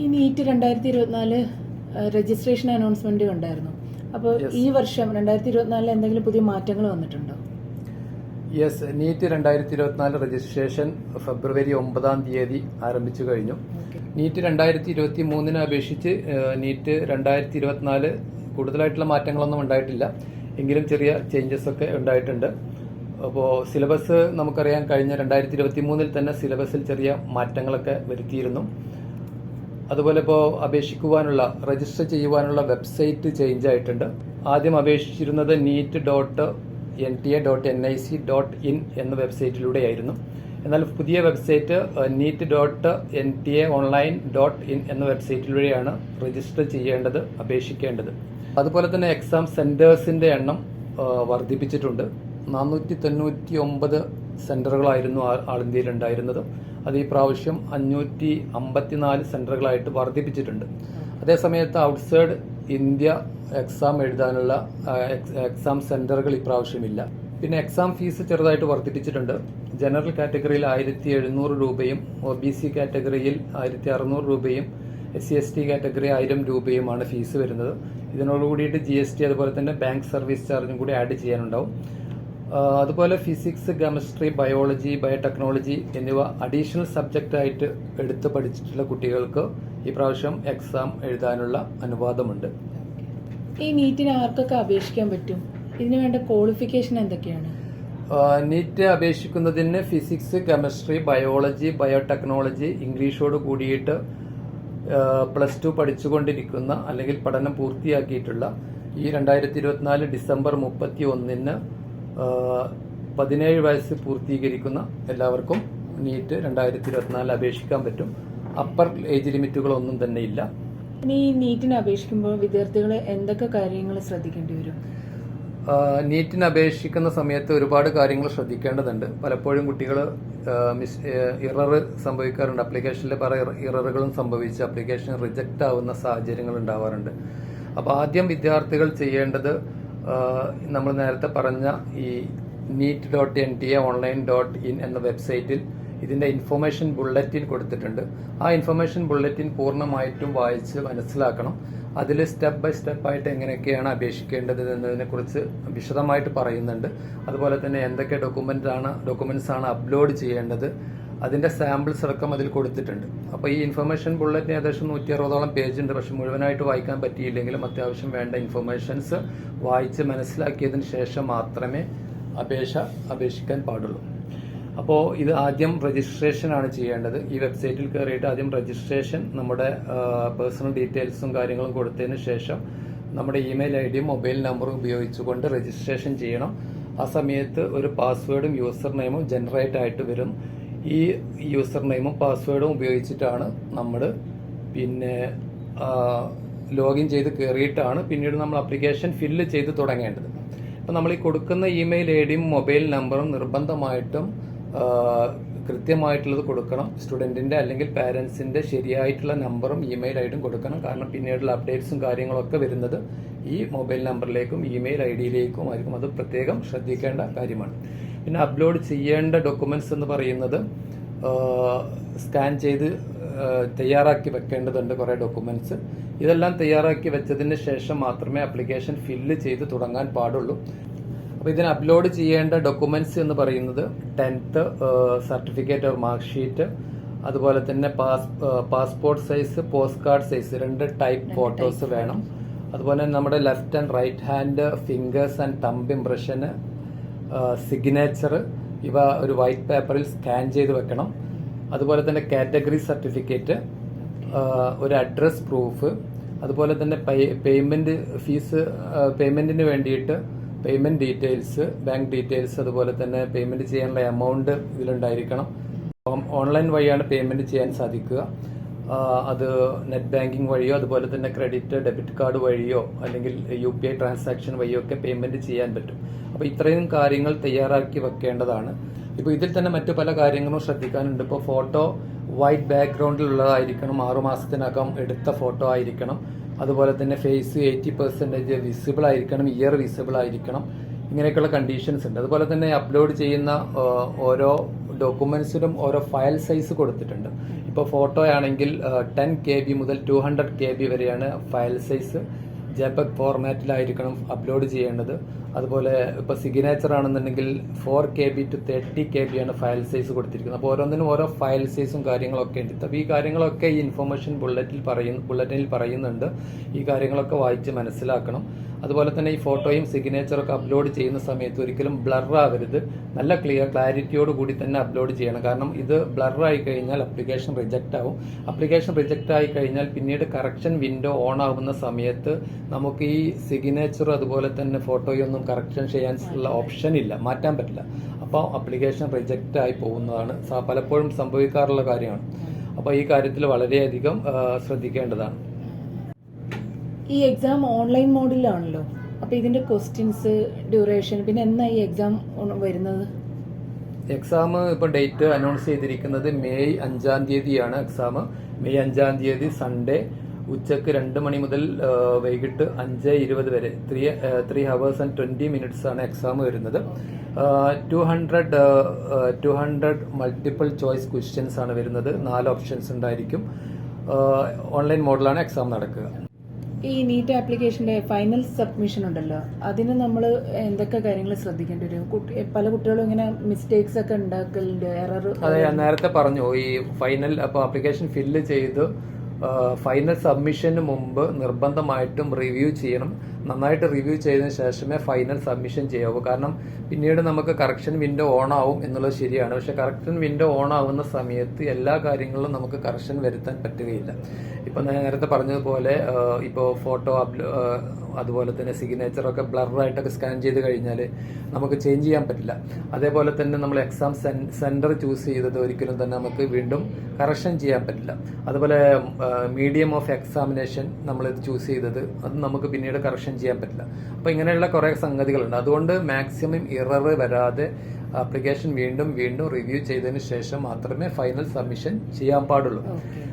ഈ നീറ്റ് രണ്ടായിരത്തി ഇരുപത്തിനാല് രജിസ്ട്രേഷൻ അനൗൺസ്മെന്റ് ഉണ്ടായിരുന്നു. അപ്പോൾ. ഈ വർഷം രണ്ടായിരത്തി ഇരുപത്തിനാലിൽ എന്തെങ്കിലും പുതിയ മാറ്റങ്ങൾ വന്നിട്ടുണ്ടോ? യെസ് നീറ്റ് രണ്ടായിരത്തി ഇരുപത്തിനാല് രജിസ്ട്രേഷൻ ഫെബ്രുവരി ഒമ്പതാം തീയതി ആരംഭിച്ചു കഴിഞ്ഞു. നീറ്റ് രണ്ടായിരത്തി ഇരുപത്തി മൂന്നിനെ അപേക്ഷിച്ച് നീറ്റ് രണ്ടായിരത്തി ഇരുപത്തിനാല് കൂടുതലായിട്ടുള്ള മാറ്റങ്ങളൊന്നും ഉണ്ടായിട്ടില്ല. എങ്കിലും ചെറിയ ചേഞ്ചസ് ഒക്കെ ഉണ്ടായിട്ടുണ്ട്. അപ്പോൾ സിലബസ് നമുക്കറിയാം കഴിഞ്ഞ രണ്ടായിരത്തി ഇരുപത്തി മൂന്നിൽ തന്നെ സിലബസിൽ ചെറിയ മാറ്റങ്ങളൊക്കെ വരുത്തിയിരുന്നു. അതുപോലെ ഇപ്പോൾ അപേക്ഷിക്കുവാനുള്ള രജിസ്റ്റർ ചെയ്യുവാനുള്ള വെബ്സൈറ്റ് ചേഞ്ച് ആയിട്ടുണ്ട്. ആദ്യം അപേക്ഷിച്ചിരുന്നത് NEET dot N T A dot N I C dot in എന്ന വെബ്സൈറ്റിലൂടെയായിരുന്നു എന്നാൽ പുതിയ website NEET dot N T A online dot in എന്ന വെബ്സൈറ്റിലൂടെയാണ് രജിസ്റ്റർ ചെയ്യേണ്ടത് അപേക്ഷിക്കേണ്ടത്. അതുപോലെ തന്നെ എക്സാം സെന്റേഴ്സിന്റെ എണ്ണം വർദ്ധിപ്പിച്ചിട്ടുണ്ട്. നാനൂറ്റി തൊണ്ണൂറ്റി ഒമ്പത് സെന്ററുകളായിരുന്നു ആൾ ഇന്ത്യയിൽ ഉണ്ടായിരുന്നത് അത് ഈ പ്രാവശ്യം അഞ്ഞൂറ്റി അമ്പത്തിനാല് സെന്ററുകളായിട്ട് വർദ്ധിപ്പിച്ചിട്ടുണ്ട്. അതേസമയത്ത് ഔട്ട്സൈഡ് ഇന്ത്യ എക്സാം എഴുതാനുള്ള എക്സ്- സെന്ററുകൾ ഇപ്രാവശ്യമില്ല പിന്നെ എക്സാം ഫീസ് ചെറുതായിട്ട് വർദ്ധിപ്പിച്ചിട്ടുണ്ട്. ജനറൽ കാറ്റഗറിയിൽ ആയിരത്തി എഴുന്നൂറ് രൂപയും ഒ ബി സി കാറ്റഗറിയിൽ ആയിരത്തി അറുന്നൂറ് രൂപയും S C S T category ആയിരം രൂപയുമാണ് ഫീസ് വരുന്നത്. ഇതിനോട് കൂടിയിട്ട് ജി എസ് ടി അതുപോലെ തന്നെ ബാങ്ക് സർവീസ് ചാർജും കൂടി ആഡ് ചെയ്യാനുണ്ടാവും. അതുപോലെ ഫിസിക്സ് കെമിസ്ട്രി ബയോളജി ബയോടെക്നോളജി എന്നിവ അഡീഷണൽ സബ്ജക്റ്റ് ആയിട്ട് എടുത്ത് പഠിച്ചിട്ടുള്ള കുട്ടികൾക്ക് ഈ പ്രാവശ്യം എക്സാം എഴുതാനുള്ള അനുവാദമുണ്ട്. ഈ നീറ്റിന് ആർക്കൊക്കെ അപേക്ഷിക്കാൻ പറ്റും? ഇതിന് വേണ്ട ക്വാളിഫിക്കേഷൻ എന്തൊക്കെയാണ്? നീറ്റ് അപേക്ഷിക്കുന്നതിന് ഫിസിക്സ് കെമിസ്ട്രി ബയോളജി ബയോടെക്നോളജി ഇംഗ്ലീഷോട് കൂടിയിട്ട് പ്ലസ് ടു പഠിച്ചുകൊണ്ടിരിക്കുന്ന അല്ലെങ്കിൽ പഠനം പൂർത്തിയാക്കിയിട്ടുള്ള ഈ രണ്ടായിരത്തി ഇരുപത്തിനാല് ഡിസംബർ മുപ്പത്തി ഒന്നിന് പതിനേഴ് വയസ്സ് പൂർത്തീകരിക്കുന്ന എല്ലാവർക്കും നീറ്റ് രണ്ടായിരത്തി ഇരുപത്തിനാലിൽ അപേക്ഷിക്കാൻ പറ്റും. അപ്പർ ഏജ് ലിമിറ്റുകളൊന്നും തന്നെ ഇല്ല. ഇനി ഈ നീറ്റിന് അപേക്ഷിക്കുമ്പോൾ വിദ്യാർത്ഥികൾ എന്തൊക്കെ കാര്യങ്ങൾ ശ്രദ്ധിക്കേണ്ടി വരും? നീറ്റിന് അപേക്ഷിക്കുന്ന സമയത്ത് ഒരുപാട് കാര്യങ്ങൾ ശ്രദ്ധിക്കേണ്ടതുണ്ട്. പലപ്പോഴും കുട്ടികൾ മിസ് ഇറർ സംഭവിക്കാറുണ്ട്. അപ്ലിക്കേഷനിൽ പല ഇററുകളും സംഭവിച്ച് അപ്ലിക്കേഷൻ റിജക്റ്റ് ആവുന്ന സാഹചര്യങ്ങൾ ഉണ്ടാവാറുണ്ട്. അപ്പോൾ ആദ്യം വിദ്യാർത്ഥികൾ ചെയ്യേണ്ടത് നമ്മൾ നേരത്തെ പറഞ്ഞ ഈ NEET dot N T A online dot in എന്ന വെബ്സൈറ്റിൽ ഇതിന്റെ ഇൻഫർമേഷൻ ബുള്ളറ്റിൻ കൊടുത്തിട്ടുണ്ട്. ആ ഇൻഫർമേഷൻ ബുള്ളറ്റിൻ പൂർണമായിട്ടും വായിച്ച് മനസ്സിലാക്കണം. അതിൽ സ്റ്റെപ്പ് ബൈ സ്റ്റെപ്പായിട്ട് എങ്ങനെയൊക്കെയാണ് അപേക്ഷിക്കേണ്ടത് എന്നതിനെക്കുറിച്ച് വിശദമായിട്ട് പറയുന്നുണ്ട്. അതുപോലെ തന്നെ എന്തൊക്കെ ഡോക്യുമെന്റ് ആണ് ആണ് അപ്ലോഡ് ചെയ്യേണ്ടത് അതിന്റെ സാമ്പിൾസ് അടക്കം അതിൽ കൊടുത്തിട്ടുണ്ട്. അപ്പോൾ ഈ ഇൻഫർമേഷൻ ബുള്ളറ്റിന് ഏകദേശം നൂറ്റി അറുപതോളം പേജ് ഉണ്ട്. പക്ഷെ മുഴുവനായിട്ട് വായിക്കാൻ പറ്റിയില്ലെങ്കിലും അത്യാവശ്യം വേണ്ട ഇൻഫർമേഷൻസ് വായിച്ച് മനസ്സിലാക്കിയതിന് ശേഷം മാത്രമേ അപേക്ഷ അപേക്ഷിക്കാൻ പാടുള്ളൂ. അപ്പോൾ ഇത് ആദ്യം രജിസ്ട്രേഷൻ ആണ് ചെയ്യേണ്ടത്. ഈ വെബ്സൈറ്റിൽ കയറിയിട്ട് ആദ്യം രജിസ്ട്രേഷൻ നമ്മുടെ പേഴ്സണൽ ഡീറ്റെയിൽസും കാര്യങ്ങളും കൊടുത്തതിന് ശേഷം നമ്മുടെ ഇമെയിൽ ഐ ഡിയും മൊബൈൽ നമ്പറും ഉപയോഗിച്ചുകൊണ്ട് രജിസ്ട്രേഷൻ ചെയ്യണം. ആ സമയത്ത് ഒരു പാസ്വേഡും യൂസർ നെയിമും ജനറേറ്റ് ആയിട്ട് വരും. ഈ യൂസർ നെയിമും പാസ്വേഡും ഉപയോഗിച്ചിട്ടാണ് നമ്മൾ പിന്നെ ലോഗിൻ ചെയ്ത് കയറിയിട്ടാണ് പിന്നീട് നമ്മൾ ആപ്ലിക്കേഷൻ ഫില്ല് ചെയ്ത് തുടങ്ങേണ്ടത്. അപ്പം നമ്മൾ ഈ കൊടുക്കുന്ന ഇമെയിൽ ഐ ഡിയും മൊബൈൽ നമ്പറും നിർബന്ധമായിട്ടും കൃത്യമായിട്ടുള്ളത് കൊടുക്കണം. സ്റ്റുഡന്റിന്റെ അല്ലെങ്കിൽ പാരൻസിന്റെ ശരിയായിട്ടുള്ള നമ്പറും ഇമെയിൽ ഐഡിയും കൊടുക്കണം. കാരണം പിന്നീടുള്ള അപ്ഡേറ്റ്സും കാര്യങ്ങളൊക്കെ വരുന്നത് ഈ മൊബൈൽ നമ്പറിലേക്കും ഇമെയിൽ ഐ ഡിയിലേക്കും ആയിരിക്കും. അത് പ്രത്യേകം ശ്രദ്ധിക്കേണ്ട കാര്യമാണ്. പിന്നെ അപ്ലോഡ് ചെയ്യേണ്ട ഡോക്യുമെന്റ്സ് എന്ന് പറയുന്നത് സ്കാൻ ചെയ്ത് തയ്യാറാക്കി വെക്കേണ്ടതുണ്ട് കുറേ ഡോക്യുമെന്റ്സ് ഇതെല്ലാം തയ്യാറാക്കി വെച്ചതിന് ശേഷം മാത്രമേ അപ്ലിക്കേഷൻ ഫില്ല് ചെയ്ത് തുടങ്ങാൻ പാടുള്ളൂ. അപ്പോൾ ഇതിന് അപ്ലോഡ് ചെയ്യേണ്ട ഡോക്യുമെന്റ്സ് എന്ന് പറയുന്നത് tenth certificate or mark sheet അതുപോലെ തന്നെ pass passport size post card size രണ്ട് ടൈപ്പ് ഫോട്ടോസ് വേണം. അതുപോലെ നമ്മുടെ left and right hand fingers and thumb ഇംപ്രഷന് signature ഇവ ഒരു വൈറ്റ് പേപ്പറിൽ സ്കാൻ ചെയ്ത് വെക്കണം. അതുപോലെ തന്നെ കാറ്റഗറി സർട്ടിഫിക്കറ്റ് ഒരു അഡ്രസ് പ്രൂഫ് അതുപോലെ തന്നെ പേയ്മെന്റ് ഫീസ് പേയ്മെന്റിന് വേണ്ടിയിട്ട് പേയ്മെന്റ് ഡീറ്റെയിൽസ് ബാങ്ക് ഡീറ്റെയിൽസ് അതുപോലെ തന്നെ പേയ്മെന്റ് ചെയ്യാനുള്ള എമൗണ്ട് ഇതിലുണ്ടായിരിക്കണം. ഓൺലൈൻ വഴിയാണ് പേയ്മെന്റ് ചെയ്യാൻ സാധിക്കുക. അത് നെറ്റ് ബാങ്കിങ് വഴിയോ അതുപോലെ തന്നെ ക്രെഡിറ്റ് ഡെബിറ്റ് കാർഡ് വഴിയോ അല്ലെങ്കിൽ യു പി ഐ ട്രാൻസാക്ഷൻ വഴിയോ ഒക്കെ പേയ്മെന്റ് ചെയ്യാൻ പറ്റും. അപ്പോൾ ഇത്രയും കാര്യങ്ങൾ തയ്യാറാക്കി വെക്കേണ്ടതാണ്. ഇപ്പോൾ ഇതിൽ തന്നെ മറ്റു പല കാര്യങ്ങളും ശ്രദ്ധിക്കാനുണ്ട്. ഇപ്പോൾ ഫോട്ടോ വൈറ്റ് ബാക്ക്ഗ്രൗണ്ടിലുള്ളതായിരിക്കണം ആറുമാസത്തിനകം എടുത്ത ഫോട്ടോ ആയിരിക്കണം. അതുപോലെ തന്നെ ഫേസ് എയ്റ്റി പെർസെന്റേജ് വിസിബിൾ ആയിരിക്കണം. ഇയർ വിസിബിൾ ആയിരിക്കണം. ഇങ്ങനെയൊക്കെയുള്ള കണ്ടീഷൻസ് ഉണ്ട്. അതുപോലെ തന്നെ അപ്ലോഡ് ചെയ്യുന്ന ഓരോ ഡോക്യുമെന്റ്സിനും ഓരോ ഫയൽ സൈസ് കൊടുത്തിട്ടുണ്ട്. ഇപ്പോൾ ഫോട്ടോ ആണെങ്കിൽ ടെൻ കെ ബി മുതൽ ടു ഹൺഡ്രഡ് കെ ബി വരെയാണ് ഫയൽ സൈസ് ജെപെഗ് ഫോർമാറ്റിലായിരിക്കണം അപ്ലോഡ് ചെയ്യേണ്ടത്. അതുപോലെ ഇപ്പോൾ സിഗ്നേച്ചർ ആണെന്നുണ്ടെങ്കിൽ four K B to thirty K B ആണ് ഫയൽ സൈസ് കൊടുത്തിരിക്കുന്നത്. അപ്പോൾ ഓരോന്നിനും ഓരോ ഫയൽ സൈസും കാര്യങ്ങളൊക്കെ ഉണ്ട്. അപ്പോൾ ഈ കാര്യങ്ങളൊക്കെ ഈ ഇൻഫർമേഷൻ ബുള്ളറ്റിൽ പറയുന്നു ബുള്ളറ്റിനിൽ പറയുന്നുണ്ട്. ഈ കാര്യങ്ങളൊക്കെ വായിച്ച് മനസ്സിലാക്കണം. അതുപോലെ തന്നെ ഈ ഫോട്ടോയും സിഗ്നേച്ചറൊക്കെ അപ്ലോഡ് ചെയ്യുന്ന സമയത്ത് ഒരിക്കലും ബ്ലർ ആവരുത്. നല്ല ക്ലിയർ ക്ലാരിറ്റിയോട് കൂടി തന്നെ അപ്ലോഡ് ചെയ്യണം. കാരണം ഇത് ബ്ലർ ആയി കഴിഞ്ഞാൽ അപ്ലിക്കേഷൻ റിജക്റ്റ് ആവും. അപ്ലിക്കേഷൻ റിജക്റ്റ് ആയി കഴിഞ്ഞാൽ പിന്നീട് കറക്ഷൻ വിൻഡോ ഓൺ ആവുന്ന സമയത്ത് നമുക്ക് ഈ സിഗ്നേച്ചർ അതുപോലെ തന്നെ ഫോട്ടോയും ഒന്നും കറക്ഷൻ ചെയ്യാനുള്ള ഓപ്ഷൻ ഇല്ല. മാറ്റാൻ പറ്റില്ല. അപ്പോൾ അപ്ലിക്കേഷൻ റിജക്റ്റ് ആയി പോകുന്നതാണ്. പലപ്പോഴും സംഭവിക്കാറുള്ള കാര്യമാണ്. അപ്പോൾ ഈ കാര്യത്തിൽ വളരെയധികം ശ്രദ്ധിക്കേണ്ടതാണ്. ഈ എക്സാം ഓൺലൈൻ മോഡിലാണല്ലോ അപ്പോൾ ഇതിന്റെ ക്വസ്റ്റ്യൻസ് ഡ്യൂറേഷൻ പിന്നെ എന്നാ ഈ എക്സാം വരുന്നത്? എക്സാം ഇപ്പോൾ ഡേറ്റ് അനൗൺസ് ചെയ്തിരിക്കുന്നത് മെയ് അഞ്ചാം തീയതിയാണ് എക്സാം മെയ് അഞ്ചാം തീയതി സൺഡേ ഉച്ചയ്ക്ക് രണ്ട് മണി മുതൽ വൈകിട്ട് അഞ്ച് ഇരുപത് വരെ. Three three hours and twenty minutes ആണ് എക്സാം വരുന്നത്. Two hundred two hundred multiple choice questions ആണ് വരുന്നത്. നാല് ഓപ്ഷൻസ് ഉണ്ടായിരിക്കും. ഓൺലൈൻ മോഡലാണ് എക്സാം നടക്കുക. ഈ നീറ്റ് ആപ്ലിക്കേഷന്റെ ഫൈനൽ സബ്മിഷൻ ഉണ്ടല്ലോ. അതിന് നമ്മൾ എന്തൊക്കെ കാര്യങ്ങൾ ശ്രദ്ധിക്കേണ്ടി വരും? പല കുട്ടികളും ഇങ്ങനെ മിസ്റ്റേക്സ് ഒക്കെ ഉണ്ടാക്കലുണ്ട് എറർ അതെ ഞാൻ നേരത്തെ പറഞ്ഞു ഈ ഫൈനൽ അപ്പോൾ ആപ്ലിക്കേഷൻ ഫില്ല് ചെയ്ത് ഫൈനൽ സബ്മിഷന് മുമ്പ് നിർബന്ധമായിട്ടും റിവ്യൂ ചെയ്യണം. നന്നായിട്ട് റിവ്യൂ ചെയ്തതിന് ശേഷമേ ഫൈനൽ സബ്മിഷൻ ചെയ്യാവൂ. കാരണം പിന്നീട് നമുക്ക് കറക്ഷൻ വിൻഡോ ഓൺ ആവും എന്നുള്ളത് ശരിയാണ്. പക്ഷെ കറക്ഷൻ വിൻഡോ ഓൺ ആവുന്ന സമയത്ത് എല്ലാ കാര്യങ്ങളിലും നമുക്ക് കറക്ഷൻ വരുത്താൻ പറ്റുകയില്ല. ഇപ്പം ഞാൻ നേരത്തെ പറഞ്ഞതുപോലെ ഇപ്പോൾ ഫോട്ടോ അപ്ലോ അതുപോലെ തന്നെ സിഗ്നേച്ചറൊക്കെ ബ്ലറായിട്ടൊക്കെ സ്കാൻ ചെയ്ത് കഴിഞ്ഞാൽ നമുക്ക് ചേഞ്ച് ചെയ്യാൻ പറ്റില്ല. അതേപോലെ തന്നെ നമ്മൾ എക്സാം സെന്റർ ചൂസ് ചെയ്തത് ഒരിക്കലും തന്നെ നമുക്ക് വീണ്ടും കറക്ഷൻ ചെയ്യാൻ പറ്റില്ല. അതുപോലെ മീഡിയം ഓഫ് എക്സാമിനേഷൻ നമ്മൾ ചൂസ് ചെയ്തത് അത് നമുക്ക് പിന്നീട് കറക്ഷൻ ചെയ്യാൻ പറ്റില്ല. അപ്പോൾ ഇങ്ങനെയുള്ള കുറേ സംഗതികളുണ്ട്. അതുകൊണ്ട് മാക്സിമം ഇറർ വരാതെ ആപ്ലിക്കേഷൻ വീണ്ടും വീണ്ടും റിവ്യൂ ചെയ്തതിന് ശേഷം മാത്രമേ ഫൈനൽ സബ്മിഷൻ ചെയ്യാൻ പാടുള്ളൂ.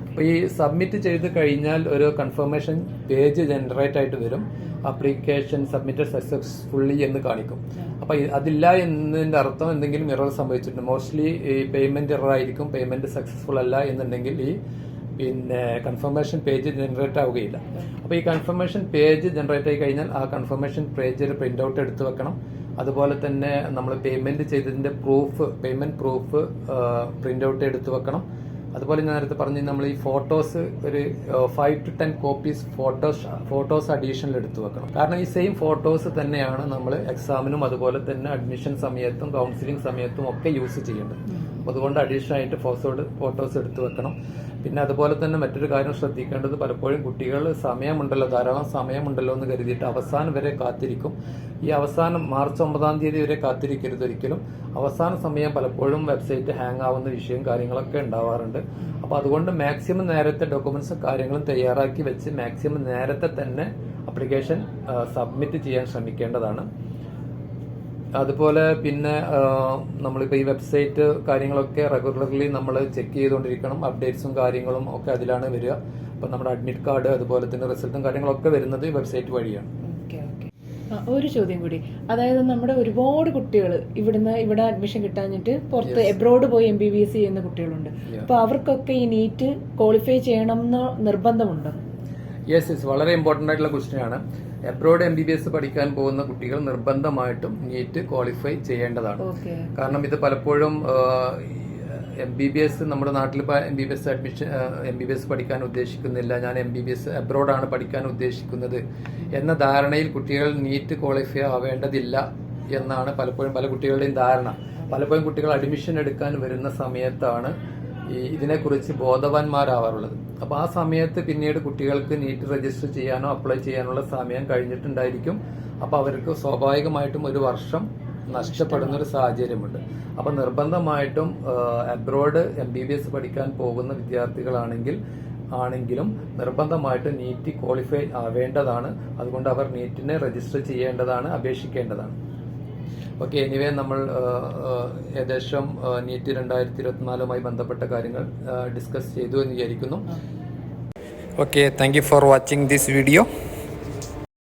അപ്പോൾ ഈ സബ്മിറ്റ് ചെയ്ത് കഴിഞ്ഞാൽ ഒരു കൺഫർമേഷൻ പേജ് ജനറേറ്റ് ആയിട്ട് വരും. ആപ്ലിക്കേഷൻ സബ്മിറ്റഡ് സക്സസ്ഫുള്ളി എന്ന് കാണിക്കും. അപ്പോൾ അതില്ല എന്നതിന്റെ അർത്ഥം എന്തെങ്കിലും ഇറർ സംഭവിച്ചിട്ടുണ്ട്? മോസ്റ്റ്ലി ഈ പേയ്മെന്റ് ഇറർ ആയിരിക്കും. പേയ്മെന്റ് സക്സസ്ഫുൾ അല്ല എന്നുണ്ടെങ്കിൽ ഈ പിന്നെ കൺഫർമേഷൻ പേജ് ജനറേറ്റ് ആവുകയില്ല. അപ്പോൾ ഈ കൺഫർമേഷൻ പേജ് ജനറേറ്റ് ആയി കഴിഞ്ഞാൽ ആ കൺഫർമേഷൻ പേജ് ഒരു പ്രിന്റ് ഔട്ട് എടുത്ത് വെക്കണം. അതുപോലെ തന്നെ നമ്മൾ പേയ്മെന്റ് ചെയ്തതിന്റെ proof payment proof print out എടുത്ത് വെക്കണം. അതുപോലെ ഞാൻ നേരത്തെ പറഞ്ഞു നമ്മൾ ഈ ഫോട്ടോസ് ഒരു five to ten copies photos photos additional എടുത്തു വെക്കണം. കാരണം ഈ സെയിം ഫോട്ടോസ് തന്നെയാണ് നമ്മൾ എക്സാമിനും അതുപോലെ തന്നെ അഡ്മിഷൻ സമയത്തും കൗൺസിലിംഗ് സമയത്തും ഒക്കെ യൂസ് ചെയ്യേണ്ടത്. അതുകൊണ്ട് അഡീഷണൽ ആയിട്ട് ഫോട്ടോസ് ഫോട്ടോസ് എടുത്തു വെക്കണം. പിന്നെ അതുപോലെ തന്നെ മറ്റൊരു കാര്യം ശ്രദ്ധിക്കേണ്ടത് പലപ്പോഴും കുട്ടികൾ സമയമുണ്ടല്ലോ ധാരാളം സമയമുണ്ടല്ലോ എന്ന് കരുതിയിട്ട് അവസാനം വരെ കാത്തിരിക്കും. ഈ അവസാനം മാർച്ച് ഒമ്പതാം തീയതി വരെ കാത്തിരിക്കരുത് ഒരിക്കലും. അവസാന സമയം പലപ്പോഴും വെബ്സൈറ്റ് ഹാങ് ആവുന്ന വിഷയം കാര്യങ്ങളൊക്കെ ഉണ്ടാവാറുണ്ട്. അപ്പോൾ അതുകൊണ്ട് മാക്സിമം നേരത്തെ ഡോക്യുമെന്റ്സും കാര്യങ്ങളും തയ്യാറാക്കി വെച്ച് മാക്സിമം നേരത്തെ തന്നെ അപ്ലിക്കേഷൻ സബ്മിറ്റ് ചെയ്യാൻ ശ്രമിക്കേണ്ടതാണ്. അതുപോലെ പിന്നെ നമ്മളിപ്പോൾ ഈ വെബ്സൈറ്റ് കാര്യങ്ങളൊക്കെ റെഗുലർലി നമ്മൾ ചെക്ക് ചെയ്തുകൊണ്ടിരിക്കണം. അപ്ഡേറ്റ്സും കാര്യങ്ങളും ഒക്കെ അതിലാണ് വരിക. അപ്പം നമ്മുടെ അഡ്മിറ്റ് കാർഡ് അതുപോലെ തന്നെ റിസൾട്ടും കാര്യങ്ങളൊക്കെ വരുന്നത് ഈ വെബ്സൈറ്റ് വഴിയാണ്. ഒരു ചോദ്യം കൂടി. അതായത് നമ്മുടെ ഒരുപാട് കുട്ടികൾ ഇവിടുന്ന് ഇവിടെ അഡ്മിഷൻ കിട്ടാഞ്ഞിട്ട് പുറത്ത് എബ്രോഡ് പോയി എം ബി ബി എസ് ചെയ്യുന്ന കുട്ടികളുണ്ട്. അപ്പൊ അവർക്കൊക്കെ ഈ നീറ്റ് ക്വാളിഫൈ ചെയ്യണം എന്ന് നിർബന്ധമുണ്ട്? യെസ് യെസ് വളരെ ഇമ്പോർട്ടന്റ് ആയിട്ടുള്ള ക്വസ്റ്റ്യൻ ആണ്. Abroad M B B S പഠിക്കാൻ പോകുന്ന കുട്ടികൾ നിർബന്ധമായിട്ടും നീറ്റ് ക്വാളിഫൈ ചെയ്യേണ്ടതാണ്. കാരണം ഇത് പലപ്പോഴും എം ബി ബി എസ് നമ്മുടെ നാട്ടിൽ ഇപ്പോൾ M B B S admission M B B S പഠിക്കാൻ ഉദ്ദേശിക്കുന്നില്ല. ഞാൻ എം ബി ബി എസ് അബ്രോഡാണ് പഠിക്കാൻ ഉദ്ദേശിക്കുന്നത് എന്ന ധാരണയിൽ കുട്ടികൾ നീറ്റ് ക്വാളിഫൈ ആവേണ്ടതില്ല എന്നാണ് പലപ്പോഴും പല കുട്ടികളുടെയും ധാരണ. പലപ്പോഴും കുട്ടികൾ അഡ്മിഷൻ എടുക്കാൻ വരുന്ന സമയത്താണ് ഈ ഇതിനെക്കുറിച്ച് ബോധവാന്മാരാവാറുള്ളത്. അപ്പോൾ ആ സമയത്ത് പിന്നീട് കുട്ടികൾക്ക് നീറ്റ് രജിസ്റ്റർ ചെയ്യാനോ അപ്ലൈ ചെയ്യാനുള്ള സമയം കഴിഞ്ഞിട്ടുണ്ടായിരിക്കും. അപ്പോൾ അവർക്ക് സ്വാഭാവികമായിട്ടും ഒരു വർഷം നഷ്ടപ്പെടുന്ന ഒരു സാഹചര്യമുണ്ട്. അപ്പോൾ നിർബന്ധമായിട്ടും abroad M B B S പഠിക്കാൻ പോകുന്ന വിദ്യാർത്ഥികളാണെങ്കിൽ ആണെങ്കിലും നിർബന്ധമായിട്ട് നീറ്റ് ക്വാളിഫൈ ആവേണ്ടതാണ്. അതുകൊണ്ട് അവർ നീറ്റിനെ രജിസ്റ്റർ ചെയ്യേണ്ടതാണ് അപേക്ഷിക്കേണ്ടതാണ്. ഓക്കെ എനിവേ നമ്മൾ ഏകദേശം നീറ്റ് രണ്ടായിരത്തി ഇരുപത്തിനാലുമായി ബന്ധപ്പെട്ട കാര്യങ്ങൾ ഡിസ്കസ് ചെയ്തു എന്ന് വിചാരിക്കുന്നു. Okay thank you for watching this video